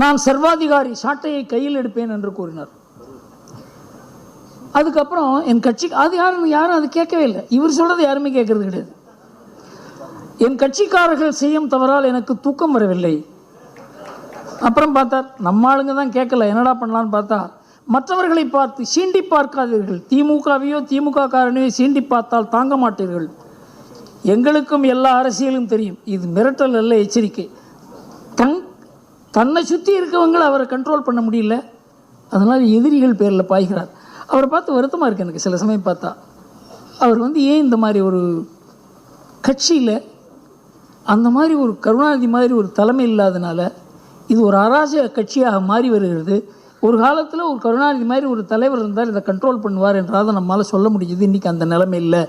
நான் சர்வாதிகாரி சாட்டையை கையில் எடுப்பேன் என்று கூறினார். அதுக்கப்புறம் என் கட்சி அது யாரும் யாரும் அது கேட்கவே இல்லை. இவர் சொல்கிறது யாருமே கேட்கறது கிடையாது. என் கட்சிக்காரர்கள் செய்யும் தவறால் எனக்கு தூக்கம் வரவில்லை. அப்புறம் பார்த்தார் நம்ம ஆளுங்க தான் கேட்கல என்னடா பண்ணலான்னு பார்த்தா மற்றவர்களை பார்த்து சீண்டி பார்க்காதீர்கள். திமுகவையோ திமுக காரனையோ சீண்டி பார்த்தால் தாங்க மாட்டீர்கள். எங்களுக்கும் எல்லா அரசியலும் தெரியும். இது மிரட்டல் அல்ல எச்சரிக்கை. தன் தன்னை சுற்றி இருக்கவங்களை அவரை கண்ட்ரோல் பண்ண முடியல. அதனால் எதிரிகள் பேரில் பாய்கிறார். அவரை பார்த்து வருத்தமாக இருக்கு எனக்கு சில சமயம் பார்த்தா. அவர் வந்து ஏன் இந்த மாதிரி ஒரு கட்சியில் அந்த மாதிரி ஒரு கருணாநிதி மாதிரி ஒரு தலைமை இல்லாதனால இது ஒரு அராஜக கட்சியாக மாறி வருகிறது. ஒரு காலத்தில் ஒரு கருணாநிதி மாதிரி ஒரு தலைவர் இருந்தார் இதை கண்ட்ரோல் பண்ணுவார் என்றால் நம்மளால் சொல்ல முடிஞ்சது இன்றைக்கி அந்த நிலைமை இல்லை.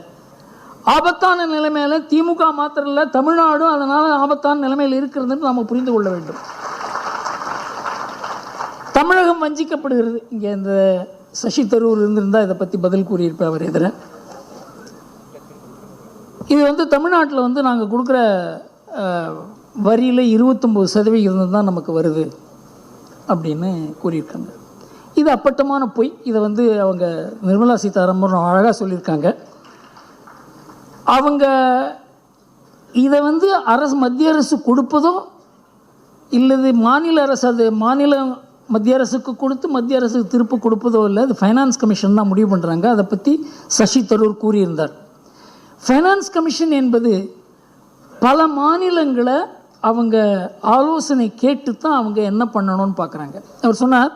ஆபத்தான நிலைமையில் திமுக மாத்திரம் இல்லை தமிழ்நாடும் அதனால் ஆபத்தான நிலைமையில் இருக்கிறதுன்னு நாம் புரிந்து கொள்ள வேண்டும். தமிழகம் வஞ்சிக்கப்படுகிறது. இங்கே இந்த சசி தரூர் இருந்திருந்தால் இதை பற்றி பதில் கூறியிருப்பேன் அவர் எதிர. இது வந்து தமிழ்நாட்டில் வந்து நாங்கள் கொடுக்குற வரியில் இருபத்தொம்போது சதவிகிதம் தான் நமக்கு வருது அப்படின்னு கூறியிருக்காங்க. இது அப்பட்டமான பொய். இதை வந்து அவங்க நிர்மலா சீதாராமன் அழகாக சொல்லியிருக்காங்க. அவங்க இதை வந்து அரசு மத்திய அரசு கொடுப்பதோ இல்லது மாநில அரசு அது மாநிலம் மத்திய அரசுக்கு கொடுத்து மத்திய அரசுக்கு திருப்பு கொடுப்பதோ இல்லை அது ஃபைனான்ஸ் கமிஷன் தான் முடிவு பண்ணுறாங்க அதை பற்றி சசி தரூர் கூறியிருந்தார். ஃபைனான்ஸ் கமிஷன் என்பது பல மாநிலங்களை அவங்க ஆலோசனை கேட்டு தான் அவங்க என்ன பண்ணணும்னு பார்க்குறாங்க. அவர் சொன்னார்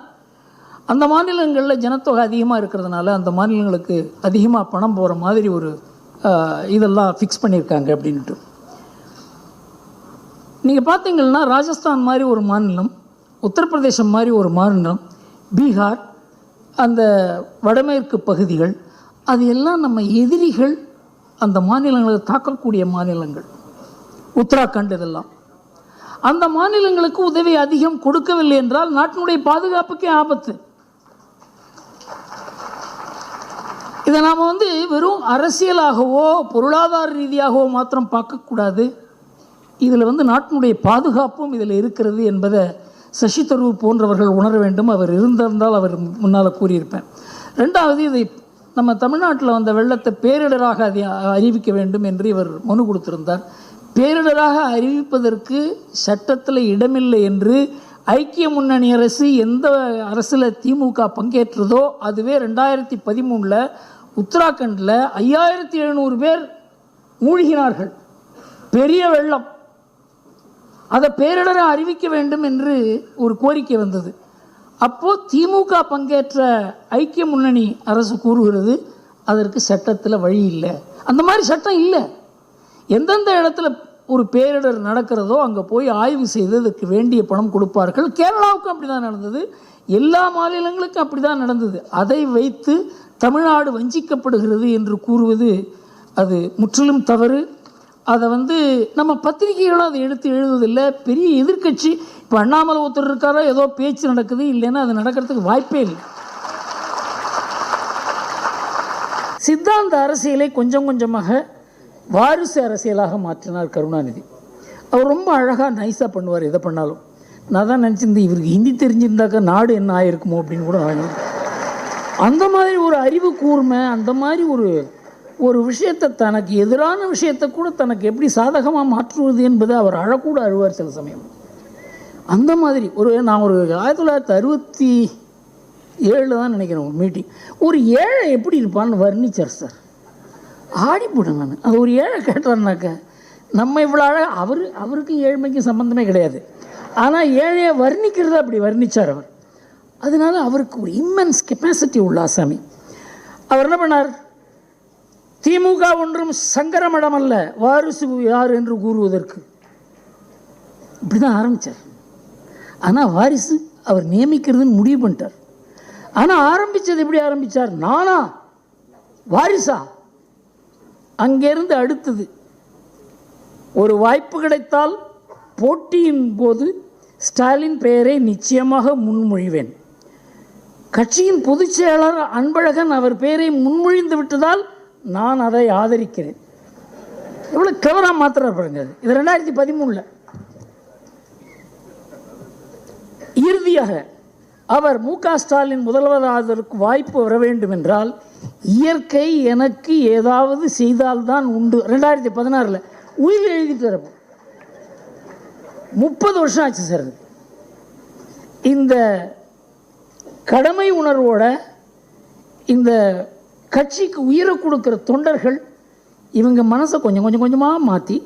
அந்த மாநிலங்களில் ஜனத்தொகை அதிகமாக இருக்கிறதுனால அந்த மாநிலங்களுக்கு அதிகமாக பணம் போகிற மாதிரி ஒரு இதெல்லாம் ஃபிக்ஸ் பண்ணியிருக்காங்க அப்படின்ட்டு நீங்கள் பார்த்தீங்கன்னா ராஜஸ்தான் மாதிரி ஒரு மாநிலம் உத்தரப்பிரதேசம் மாதிரி ஒரு மாநிலம் பீகார் அந்த வடமேற்கு பகுதிகள் அது எல்லாம் நம்ம எதிரிகள் அந்த மாநிலங்களை தாக்கக்கூடிய மாநிலங்கள். உத்தராகண்ட் இதெல்லாம். அந்த மாநிலங்களுக்கு உதவி அதிகம் கொடுக்கவில்லை என்றால் நாட்டினுடைய பாதுகாப்புக்கே ஆபத்து. இதை நாம் வந்து வெறும் அரசியலாகவோ பொருளாதார ரீதியாகவோ மாத்திரம் பார்க்கக்கூடாது. இதில் வந்து நாட்டினுடைய பாதுகாப்பும் இதில் இருக்கிறது என்பதை சசி தரூர் போன்றவர்கள் உணர வேண்டும். அவர் இருந்திருந்தால் அவர் முன்னால் கூறியிருப்பேன். ரெண்டாவது இதை நம்ம தமிழ்நாட்டில் வந்த வெள்ளத்தை பேரிடராக அதை அறிவிக்க வேண்டும் என்று இவர் மனு கொடுத்திருந்தார். பேரிடராக அறிவிப்பதற்கு சட்டத்தில் இடமில்லை என்று ஐக்கிய முன்னணி அரசு எந்த அரசில் திமுக பங்கேற்றதோ அதுவே ரெண்டாயிரத்தி பதிமூணில் உத்தராகண்டில் ஐயாயிரத்தி எழுநூறு பேர் மூழ்கினார்கள். பெரிய வெள்ளம். அதை பேரிடரை அறிவிக்க வேண்டும் என்று ஒரு கோரிக்கை வந்தது. அப்போது திமுக பங்கேற்ற ஐக்கிய முன்னணி அரசு கூறுகிறது அதற்கு சட்டத்தில் வழி இல்லை. அந்த மாதிரி சட்டம் இல்லை. எந்தெந்த இடத்துல ஒரு பேரிடர் நடக்கிறதோ அங்கே போய் ஆய்வு செய்து அதுக்கு வேண்டிய பணம் கொடுப்பார்கள். கேரளாவுக்கும் அப்படி தான் நடந்தது. எல்லா மாநிலங்களுக்கும் அப்படி தான் நடந்தது. அதை வைத்து தமிழ்நாடு வஞ்சிக்கப்படுகிறது என்று கூறுவது அது முற்றிலும் தவறு. அதை வந்து நம்ம பத்திரிகைகளும் அதை எடுத்து எழுதுவதில்லை. பெரிய எதிர்க்கட்சி. இப்போ அண்ணாமலை ஒருத்தர் இருக்காரோ ஏதோ பேச்சு நடக்குது இல்லைன்னா அது நடக்கிறதுக்கு வாய்ப்பே இல்லை. சித்தாந்த அரசியலை கொஞ்சம் கொஞ்சமாக வாரிசு அரசியலாக மாற்றினார் கருணாநிதி. அவர் ரொம்ப அழகாக நைஸாக பண்ணுவார் எதை பண்ணாலும். நான் தான் நினச்சிருந்தேன் இவருக்கு ஹிந்தி தெரிஞ்சிருந்தாக்கா நாடு என்ன ஆயிருக்குமோ அப்படின்னு கூட அந்த மாதிரி ஒரு அறிவு கூர்மை அந்த மாதிரி ஒரு ஒரு விஷயத்தை தனக்கு எதிரான விஷயத்தை கூட தனக்கு எப்படி சாதகமாக மாற்றுவது என்பதை அவர் அழக்கூட அழுவார் சில சமயம். அந்த மாதிரி ஒரு நான் ஒரு ஆயிரத்தி தொள்ளாயிரத்தி அறுபத்தி ஏழில் தான் நினைக்கிறேன் ஒரு மீட்டிங் ஒரு ஏழை எப்படி இருப்பான்னு வர்ணிச்சார் சார். ஆடிப்போட்டேன் நான். அது ஒரு ஏழை கேட்டார்னாக்க நம்ம இவ்வளோ அழகாக அவர் அவருக்கும் ஏழ்மைக்கும் சம்மந்தமே கிடையாது. ஆனால் ஏழையை வர்ணிக்கிறத அப்படி வர்ணிச்சார் அவர். அதனால அவருக்கு ஒரு இம்மென்ஸ் கெப்பாசிட்டி உள்ள ஆசாமி. அவர் என்ன பண்ணார்? திமுக ஒன்றும் சங்கரமடம் அல்ல வாரிசு யார் என்று கூறுவதற்கு. இப்படி தான் ஆரம்பித்தார் ஆனால் வாரிசு அவர் நியமிக்கிறதுன்னு முடிவு பண்ணிட்டார். ஆனால் ஆரம்பித்தது எப்படி ஆரம்பித்தார் நானா? வாரிசா? அங்கேருந்து அடுத்தது ஒரு வாய்ப்பு கிடைத்தால் போட்டியின் போது ஸ்டாலின் பெயரை நிச்சயமாக முன்மொழிவேன். கட்சியின் பொதுச் செயலாளர் அன்பழகன் அவர் பெயரை முன்மொழிந்து விட்டதால் நான் அதை ஆதரிக்கிறேன். எவ்வளோ கிளவராக மாத்திர பாருங்க இது ரெண்டாயிரத்தி பதிமூணில். இறுதியாக அவர் மு க ஸ்டாலின் முதல்வராவதற்கு வாய்ப்பு வர வேண்டும் என்றால் இயற்கை எனக்கு ஏதாவது செய்தால்தான் உண்டு. ரெண்டாயிரத்தி பதினாறில். உயிர் எழுதிட்டு வரப்போ. முப்பது வருஷம் ஆச்சு சார் இந்த கடமை உணர்வோட இந்த கட்சிக்கு உயிரை கொடுக்குற தொண்டர்கள் இவங்க மனசை கொஞ்சம் கொஞ்சம் கொஞ்சமாக மாற்றி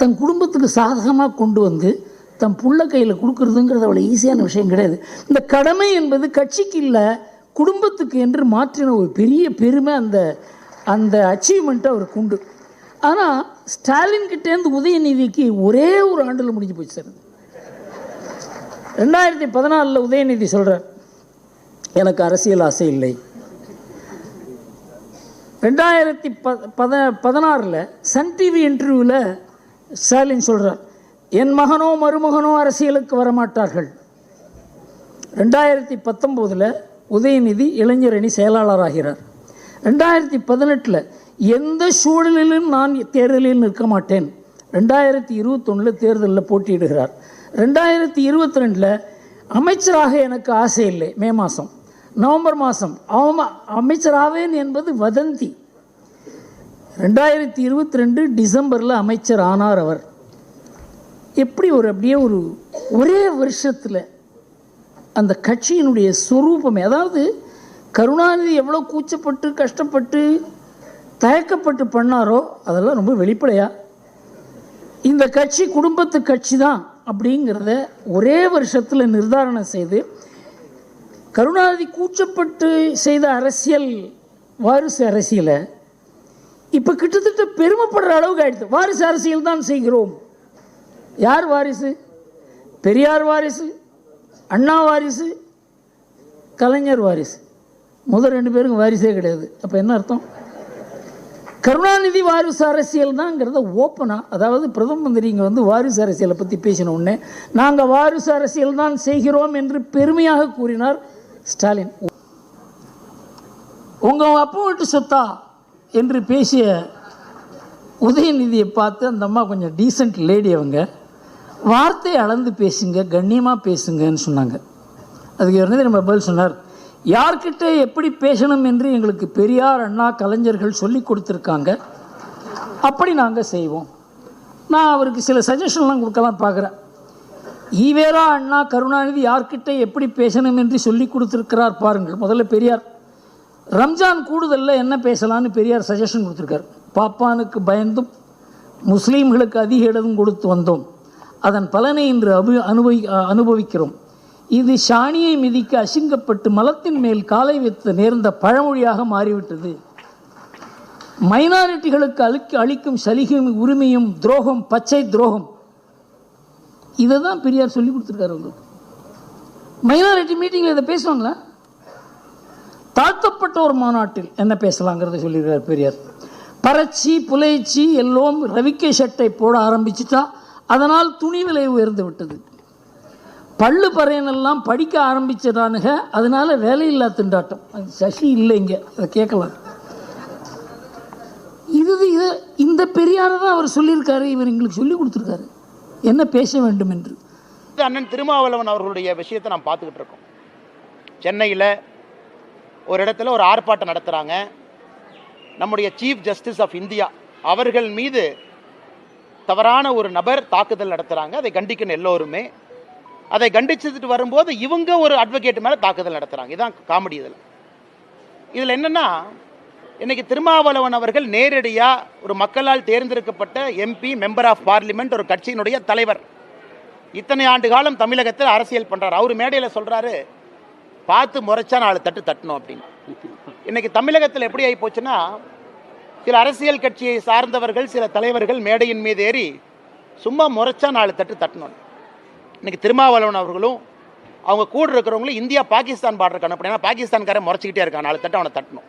தன் குடும்பத்துக்கு சாதகமாக கொண்டு வந்து தன் புள்ள கையில் கொடுக்குறதுங்கிறது அவ்வளோ ஈஸியான விஷயம் கிடையாது. இந்த கடமை என்பது கட்சிக்கு இல்லை குடும்பத்துக்கு என்று மாற்றின ஒரு பெரிய பெருமை அந்த அந்த அச்சீவ்மெண்ட்டை அவருக்கு உண்டு. ஆனால் ஸ்டாலின் கிட்டேருந்து உதயநிதிக்கு ஒரே ஒரு ஆண்டில் முடிஞ்சு போச்சு சார். ரெண்டாயிரத்தி பதினாலில் உதயநிதி சொல்கிறார் எனக்கு அரசியல் ஆசை இல்லை. ரெண்டாயிரத்தி ப பத பதினாறில் சன் டிவி இன்டர்வியூவில் ஸ்டாலின் சொல்கிறார் என் மகனோ மருமகனோ அரசியலுக்கு வரமாட்டார்கள். ரெண்டாயிரத்தி பத்தொம்போதில் உதயநிதி இளைஞரணி செயலாளராகிறார். ரெண்டாயிரத்தி பதினெட்டில் எந்த சூழலிலும் நான் தேர்தலில் நிற்க மாட்டேன். ரெண்டாயிரத்தி இருபத்தொன்னில் தேர்தலில் போட்டியிடுகிறார். ரெண்டாயிரத்தி இருபத்தி ரெண்டில் அமைச்சராக எனக்கு ஆசை இல்லை மே மாதம் நவம்பர் மாதம் அவமா அமைச்சராவேன் என்பது வதந்தி. ரெண்டாயிரத்தி இருபத்தி ரெண்டு டிசம்பரில் அமைச்சர் ஆனார் அவர். எப்படி ஒரு அப்படியே ஒரு ஒரே வருஷத்தில் அந்த கட்சியினுடைய சுரூபமே அதாவது கருணாநிதி எவ்வளோ கூச்சப்பட்டு கஷ்டப்பட்டு தயக்கப்பட்டு பண்ணாரோ அதெல்லாம் ரொம்ப வெளிப்படையாக இந்த கட்சி குடும்பத்து கட்சி தான் அப்படிங்கிறத ஒரே வருஷத்தில் நிர்தாரணம் செய்து கருணாநிதி கூச்சப்பட்டு செய்த அரசியல் வாரிசு அரசியலை இப்போ கிட்டத்தட்ட பெருமைப்படுற அளவுக்கு ஆயிடுது. வாரிசு அரசியல் தான் செய்கிறோம். யார் வாரிசு? பெரியார் வாரிசு அண்ணா வாரிசு கலைஞர் வாரிசு. முதல் ரெண்டு பேருக்கும் வாரிசே கிடையாது. அப்போ என்ன அர்த்தம்? கருணாநிதி வாரிசு அரசியல் தாங்கிறத ஓப்பனாக அதாவது பிரதம மந்திரி இங்கே வந்து வாரிசு அரசியலை பற்றி பேசின உடனே நாங்கள் வாரிசு அரசியல் தான் செய்கிறோம் என்று பெருமையாக கூறினார் ஸ்டாலின். உங்கள் அப்பா வீட்டு சொத்தா என்று பேசிய உதயநிதியை பார்த்து அந்த அம்மா கொஞ்சம் டீசெண்ட் லேடி அவங்க. வார்த்தை அளந்து பேசுங்க கண்ணியமாக பேசுங்கன்னு சொன்னாங்க. அதுக்கு உடனே நம்ம பதில் சொன்னார். யார்கிட்ட எப்படி பேசணும் என்று எங்களுக்கு பெரியார் அண்ணா கலைஞர்கள் சொல்லி கொடுத்துருக்காங்க. அப்படி நாங்கள் செய்வோம். நான் அவருக்கு சில சஜஷன்லாம் கொடுக்கலாம் பார்க்குறேன். ஈவேரா அண்ணா கருணாநிதி யார்கிட்ட எப்படி பேசணும் என்று சொல்லி கொடுத்துருக்கிறார் பாருங்கள். முதல்ல பெரியார். ரம்ஜான் கூடுதலில் என்ன பேசலான்னு பெரியார் சஜஷன் கொடுத்துருக்கார். பாப்பானுக்கு பயந்தும் முஸ்லீம்களுக்கு அதிக இடம் கொடுத்து வந்தோம். அதன் பலனை இன்று அபு அனுபவி அனுபவிக்கிறோம். இது சாணியை மிதிக்க அசிங்கப்பட்டு மலத்தின் மேல் காலை வைத்து நேர்ந்த பழமொழியாக மாறிவிட்டது. மைனாரிட்டிகளுக்கு அளிக்க அளிக்கும் சலுகையும் உரிமையும் துரோகம் பச்சை துரோகம். இதை தான் பெரியார் சொல்லி கொடுத்துருக்காரு உங்களுக்கு மைனாரிட்டி மீட்டிங்கில் இதை பேசுவாங்களா? தாழ்த்தப்பட்ட ஒரு மாநாட்டில் என்ன பேசலாங்கிறத சொல்லியிருக்கார் பெரியார். பறச்சி புலைச்சி எல்லோரும் ரவிக்கை சட்டை போட ஆரம்பிச்சுட்டா அதனால் துணி விலை உயர்ந்து விட்டது. பள்ளு பறையனெல்லாம் படிக்க ஆரம்பிச்சிடானுங்க அதனால வேலையில்லா திண்டாட்டம். அது சசி இல்லை இங்கே அதை கேட்கலாம். இது இது இந்த பெரியாரை தான் அவர் சொல்லியிருக்காரு இவர் எங்களுக்கு சொல்லி கொடுத்துருக்காரு. என்ன பேச வேண்டும் என்று. அண்ணன் திருமாவளவன் அவர்களுடைய விஷயத்தை நாம் பார்த்துக்கிட்டு இருக்கோம். சென்னையில் ஒரு இடத்துல ஒரு ஆர்ப்பாட்டம் நடத்துகிறாங்க நம்முடைய சீஃப் ஜஸ்டிஸ் ஆஃப் இந்தியா அவர்கள் மீது தவறான ஒரு நபர் தாக்குதல் நடத்துகிறாங்க அதை கண்டிக்கணும் எல்லோருமே. அதை கண்டிச்சுட்டு வரும்போது இவங்க ஒரு அட்வொகேட் மேலே தாக்குதல் நடத்துகிறாங்க இதுதான் காமெடி இதில். இதில் என்னென்னா இன்னைக்கு திருமாவளவன் அவர்கள் நேரடியாக ஒரு மக்களால் தேர்ந்தெடுக்கப்பட்ட எம்பி மெம்பர் ஆஃப் பார்லிமெண்ட் ஒரு கட்சியினுடைய தலைவர். இத்தனை ஆண்டு காலம் தமிழகத்தில் அரசியல் பண்ணுறாரு அவர் மேடையில் சொல்கிறாரு பார்த்து முறைச்சா நாலு தட்டு தட்டணும் அப்படின்னு. இன்னைக்கு தமிழகத்தில் எப்படி ஆகி போச்சுன்னா சில அரசியல் கட்சியை சார்ந்தவர்கள் சில தலைவர்கள் மேடையின் மீது ஏறி சும்மா முறைச்சா நாலு தட்டு தட்டணும் இன்னைக்கு திருமாவளவன் அவர்களும் அவங்க கூட இருக்கிறவங்களும் இந்தியா பாகிஸ்தான் பார்டருக்கு அனுப்பினா பாகிஸ்தான்காரன் முறைச்சிக்கிட்டே இருக்கான். நாலு தட்டு அவனை தட்டணும்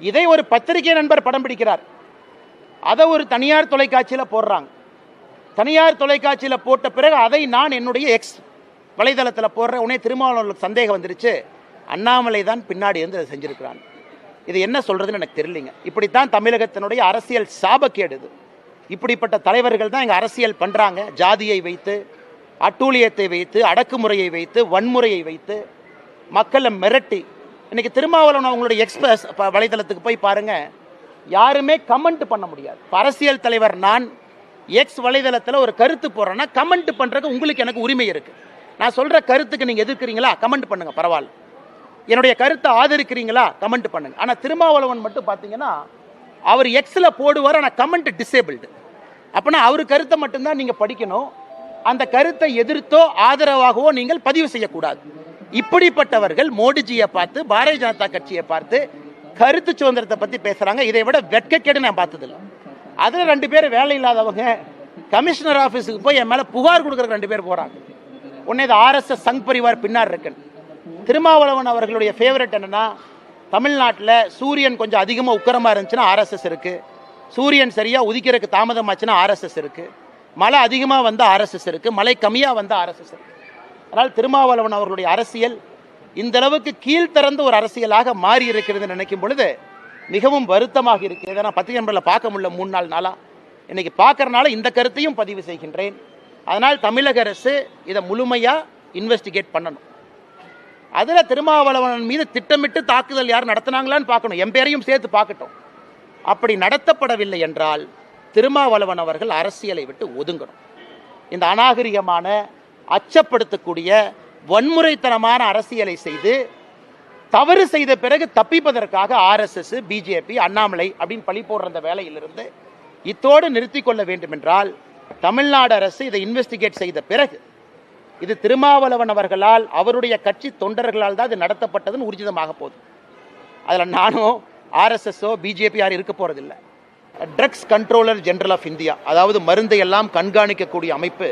இதை ஒரு பத்திரிகை நண்பர் படம் பிடிக்கிறார். அதை ஒரு தனியார் தொலைக்காட்சியில் போடுறாங்க. தனியார் தொலைக்காட்சியில் போட்ட பிறகு அதை நான் என்னுடைய எக்ஸ் வலைதளத்தில் போடுற உடனே திருமாவளவர்களுக்கு சந்தேகம் வந்துருச்சு. அண்ணாமலை தான் பின்னாடி இருந்து அதை செஞ்சுருக்கிறான். இது என்ன சொல்கிறதுன்னு எனக்கு தெரியலிங்க. இப்படித்தான் தமிழகத்தினுடைய அரசியல் சாபக்கேடு இது. இப்படிப்பட்ட தலைவர்கள் தான் இங்கே அரசியல் பண்ணுறாங்க ஜாதியை வைத்து அட்டூழியத்தை வைத்து அடக்குமுறையை வைத்து வன்முறையை வைத்து மக்களை மிரட்டி இன்னைக்கு திருமாவளவன் அவங்களுடைய எக்ஸ்பிரஸ் வலைதளத்துக்கு போய் பாருங்க. யாருமே கமெண்ட் பண்ண முடியாது. அரசியல் தலைவர் நான் எக்ஸ் வலைதளத்தில் ஒரு கருத்து போடுறேன்னா கமெண்ட் பண்ணுறதுக்கு உங்களுக்கு எனக்கு உரிமை இருக்கு. நான் சொல்ற கருத்துக்கு நீங்க எதிர்க்கிறீங்களா? கமெண்ட் பண்ணுங்க பரவாயில்ல. என்னுடைய கருத்தை ஆதரிக்கிறீங்களா? கமெண்ட் பண்ணுங்க. ஆனா திருமாவளவன் மட்டும் பார்த்தீங்கன்னா அவர் எக்ஸில் போடுவார் ஆனால் கமெண்ட் டிசேபிள்டு அப்படின்னா அவர் கருத்தை மட்டும்தான் நீங்கள் படிக்கணும். அந்த கருத்தை எதிர்த்தோ ஆதரவாகவோ நீங்கள் பதிவு செய்யக்கூடாது. இப்படிப்பட்டவர்கள் மோடிஜியை பார்த்து பாரதிய ஜனதா கட்சியை பார்த்து கருத்து சுதந்திரத்தை பற்றி பேசுகிறாங்க இதை விட வெட்கக்கேடு நான் பார்த்ததில்ல. அதில் ரெண்டு பேர் வேலை இல்லாதவங்க கமிஷனர் ஆஃபீஸுக்கு போய் என் மேலே புகார் கொடுக்குற ரெண்டு பேர் போகிறாங்க உடனே இது ஆர்எஸ்எஸ் சங் பரிவார் பின்னார் இருக்குன்னு திருமாவளவன் அவர்களுடைய ஃபேவரட் என்னன்னா தமிழ்நாட்டில் சூரியன் கொஞ்சம் அதிகமாக உக்கரமாக இருந்துச்சுன்னா ஆர்எஸ்எஸ் இருக்கு. சூரியன் சரியாக உதிக்கிறதுக்கு தாமதமாச்சுன்னா ஆர்எஸ்எஸ் இருக்கு. மழை அதிகமாக வந்த ஆர்எஸ்எஸ் இருக்கு. மழை கம்மியாக வந்த ஆர்எஸ்எஸ் இருக்கு. அதனால் திருமாவளவன் அவர்களுடைய அரசியல் இந்த அளவுக்கு கீழ்த்திறந்த ஒரு அரசியலாக மாறி இருக்கிறது நினைக்கும் பொழுது மிகவும் வருத்தமாக இருக்கிறது நான் பத்திரிகை நம்பரில் பார்க்க முடியல மூணு நாள் நாளாக இன்னைக்கு பார்க்கறனால இந்த கருத்தையும் பதிவு செய்கின்றேன். அதனால் தமிழக அரசு இதை முழுமையாக இன்வெஸ்டிகேட் பண்ணணும். அதில் திருமாவளவன் மீது திட்டமிட்டு தாக்குதல் யார் நடத்தினாங்களான்னு பார்க்கணும். என் பேரையும் சேர்த்து பார்க்கட்டும். அப்படி நடத்தப்படவில்லை என்றால் திருமாவளவன் அவர்கள் அரசியலை விட்டு ஒதுங்கணும். இந்த அநாகரிகமான அச்சப்படுத்தக்கூடிய வன்முறைத்தனமான அரசியலை செய்து தவறு செய்த பிறகு தப்பிப்பதற்காக ஆர்எஸ்எஸ் பிஜேபி அண்ணாமலை அப்படின்னு பழி போடுற அந்த வேலையிலிருந்து இத்தோடு நிறுத்தி கொள்ள வேண்டுமென்றால் தமிழ்நாடு அரசு இதை இன்வெஸ்டிகேட் செய்த பிறகு இது திருமாவளவன் அவர்களால் அவருடைய கட்சி தொண்டர்களால் தான் இது நடத்தப்பட்டதுன்னு உறுதிதமாக போகுது அதில் நானும் ஆர்எஸ்எஸ்ஸோ பிஜேபி யாரும் இருக்க போகிறதில்ல drugs controller general of India அதாவது மருந்தை எல்லாம் கண்காணிக்கக்கூடிய அமைப்பு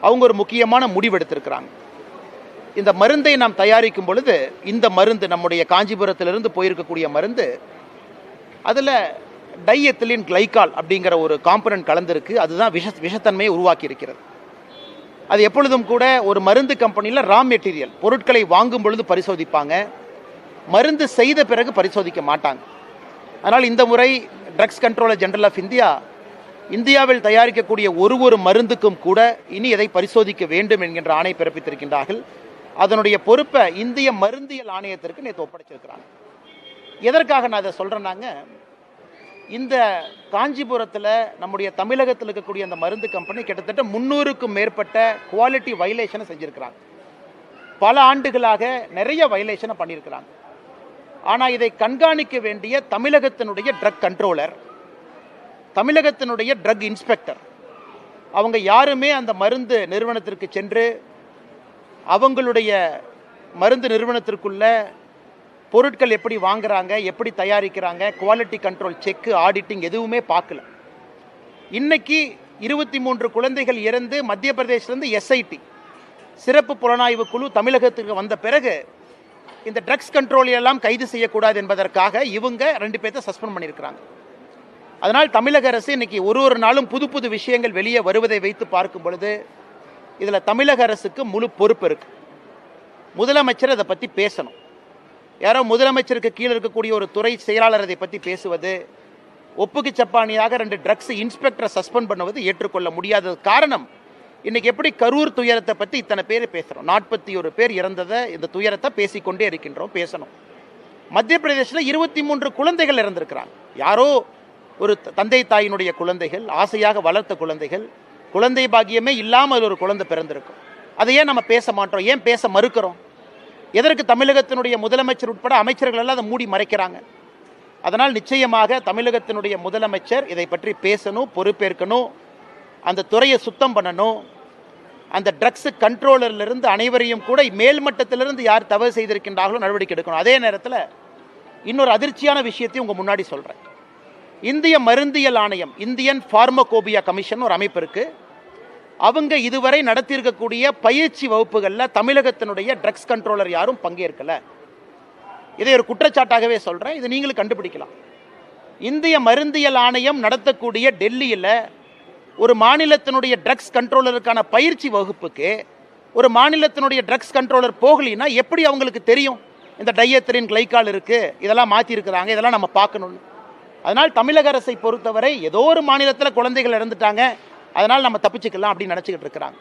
அவங்க ஒரு முக்கியமான முடிவு எடுத்திருக்கிறாங்க இந்த மருந்தை நாம் தயாரிக்கும் பொழுது இந்த மருந்து நம்முடைய காஞ்சிபுரத்திலிருந்து போயிருக்கக்கூடிய மருந்து அதில் டைஎத்திலின் கிளைகால் அப்படிங்கிற ஒரு காம்பனன்ட் கலந்துருக்கு. அதுதான் விஷ விஷத்தன்மையை உருவாக்கி இருக்கிறது அது எப்பொழுதும் கூட ஒரு மருந்து கம்பெனியில் ரா மெட்டீரியல் பொருட்களை வாங்கும் பொழுது பரிசோதிப்பாங்க. மருந்து செய்த பிறகு பரிசோதிக்க மாட்டாங்க. அதனால் இந்த முறை drugs controller general of India இந்தியாவில் தயாரிக்கக்கூடிய ஒரு ஒரு மருந்துக்கும் கூட இனி இதை பரிசோதிக்க வேண்டும் என்கின்ற ஆணை பிறப்பித்திருக்கின்றார்கள். அதனுடைய பொறுப்பை இந்திய மருந்தியல் ஆணையத்திற்கு நேற்று ஒப்படைச்சிருக்கிறாங்க. எதற்காக நான் அதை சொல்கிறேன்னாங்க இந்த காஞ்சிபுரத்தில் நம்முடைய தமிழகத்தில் இருக்கக்கூடிய அந்த மருந்து கம்பெனி கிட்டத்தட்ட முந்நூறுக்கும் மேற்பட்ட குவாலிட்டி வைலேஷனை செஞ்சுருக்கிறாங்க. பல ஆண்டுகளாக நிறைய வைலேஷனை பண்ணியிருக்கிறாங்க. ஆனால் இதை கண்காணிக்க வேண்டிய தமிழகத்தினுடைய ட்ரக் கண்ட்ரோலர் தமிழகத்தினுடைய ட்ரக் இன்ஸ்பெக்டர் அவங்க யாருமே அந்த மருந்து நிறுவனத்திற்கு சென்று அவங்களுடைய மருந்து நிறுவனத்திற்குள்ள பொருட்கள் எப்படி வாங்குறாங்க எப்படி தயாரிக்கிறாங்க குவாலிட்டி கண்ட்ரோல் செக்கு ஆடிட்டிங் எதுவுமே பார்க்கல. இன்னைக்கு இருபத்தி மூன்று குழந்தைகள் இறந்து மத்திய பிரதேசிலேருந்து எஸ்ஐடி சிறப்பு புலனாய்வு குழு தமிழகத்துக்கு வந்த பிறகு இந்த ட்ரக்ஸ் கண்ட்ரோல் எல்லாம் கைது செய்யக்கூடாது என்பதற்காக இவங்க ரெண்டு பேர்த்த சஸ்பெண்ட் பண்ணியிருக்கிறாங்க. அதனால் தமிழக அரசு இன்னைக்கு ஒரு ஒரு நாளும் புது புது விஷயங்கள் வெளியே வருவதை வைத்து பார்க்கும் பொழுது இதில் தமிழக அரசுக்கு முழு பொறுப்பு இருக்கு. முதலமைச்சர் அதை பற்றி பேசணும். யாரோ முதலமைச்சருக்கு கீழே இருக்கக்கூடிய ஒரு துறை செயலாளர் அதை பற்றி பேசுவது ஒப்புக்கு சப்பானியாக ரெண்டு ட்ரக்ஸ் இன்ஸ்பெக்டரை சஸ்பெண்ட் பண்ணுவது ஏற்றுக்கொள்ள முடியாதது காரணம் இன்னைக்கு எப்படி கரூர் துயரத்தை பற்றி இத்தனை பேர் பேசுகிறோம் நாற்பத்தி ஒரு பேர் இறந்ததை இந்த துயரத்தை பேசிக்கொண்டே இருக்கின்றோம் பேசணும். மத்திய பிரதேசில் இருபத்தி மூன்று குழந்தைகள் இறந்திருக்கிறாங்க. யாரோ ஒரு தந்தை தாயினுடைய குழந்தைகள் ஆசையாக வளர்த்த குழந்தைகள் குழந்தை பாக்கியமே இல்லாமல் ஒரு குழந்தை பிறந்திருக்கும். அதை ஏன் நம்ம பேச மாட்டோம்? ஏன் பேச மறுக்கிறோம்? எதற்கு தமிழகத்தினுடைய முதலமைச்சர் உட்பட அமைச்சர்கள் எல்லாம் அதை மூடி மறைக்கிறாங்க? அதனால் நிச்சயமாக தமிழகத்தினுடைய முதலமைச்சர் இதை பற்றி பேசணும் பொறுப்பேற்கணும் அந்த துறையை சுத்தம் பண்ணணும். அந்த ட்ரக்ஸ் கண்ட்ரோலர்லேருந்து அனைவரையும் கூட மேல்மட்டத்திலிருந்து யார் தவறு செய்திருக்கின்றார்களோ நடவடிக்கை எடுக்கணும். அதே நேரத்தில் இன்னொரு அதிர்ச்சியான விஷயத்தையும் உங்கள் முன்னாடி சொல்கிறேன் இந்திய மருந்தியல் ஆணையம் இந்தியன் ஃபார்மகோபியா கமிஷன் ஒரு அமைப்பு இருக்கு. அவங்க இதுவரை நடத்தியிருக்கக்கூடிய பயிற்சி வகுப்புகளில் தமிழகத்தினுடைய ட்ரக்ஸ் கண்ட்ரோலர் யாரும் பங்கேற்கல. இதை ஒரு குற்றச்சாட்டாகவே சொல்கிறேன் இது நீங்களும் கண்டுபிடிக்கலாம். இந்திய மருந்தியல் ஆணையம் நடத்தக்கூடிய டெல்லியில் ஒரு மாநிலத்தினுடைய ட்ரக்ஸ் கண்ட்ரோலருக்கான பயிற்சி வகுப்புக்கு ஒரு மாநிலத்தினுடைய ட்ரக்ஸ் கண்ட்ரோலர் போகலின்னா எப்படி அவங்களுக்கு தெரியும்? இந்த டையத்திரின் கிளைக்கால் இருக்குது இதெல்லாம் மாற்றிருக்கிறாங்க இதெல்லாம் நம்ம பார்க்கணும்னு. அதனால் தமிழக அரசை பொறுத்தவரை ஏதோ ஒரு மாநிலத்தில் குழந்தைகள் இறந்துட்டாங்க அதனால் நம்ம தப்பிச்சுக்கலாம் அப்படின்னு நினச்சிக்கிட்டு இருக்கிறாங்க.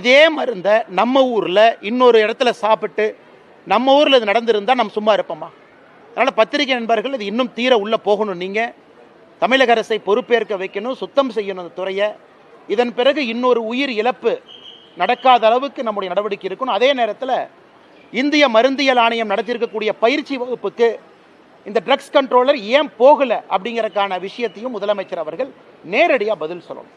இதே மருந்தை நம்ம ஊரில் இன்னொரு இடத்துல சாப்பிட்டு நம்ம ஊரில் இது நடந்திருந்தால் நம்ம சும்மா இருப்போமா? அதனால் பத்திரிகை நண்பர்கள் இது இன்னும் தீர உள்ளே போகணும் நீங்கள் தமிழக அரசை பொறுப்பேற்க வைக்கணும் சுத்தம் செய்யணும் அந்த துறையை. இதன் பிறகு இன்னொரு உயிர் இழப்பு நடக்காத அளவுக்கு நம்முடைய நடவடிக்கை இருக்கணும். அதே நேரத்தில் இந்திய மருந்தியல் ஆணையம் நடத்தியிருக்கக்கூடிய பயிற்சி வகுப்புக்கு இந்த ட்ரக்ஸ் கண்ட்ரோலர் ஏன் போகலை அப்படிங்கறதுக்கான விஷயத்தையும் முதலமைச்சர் அவர்கள் நேரடியாக பதில் சொல்லணும்.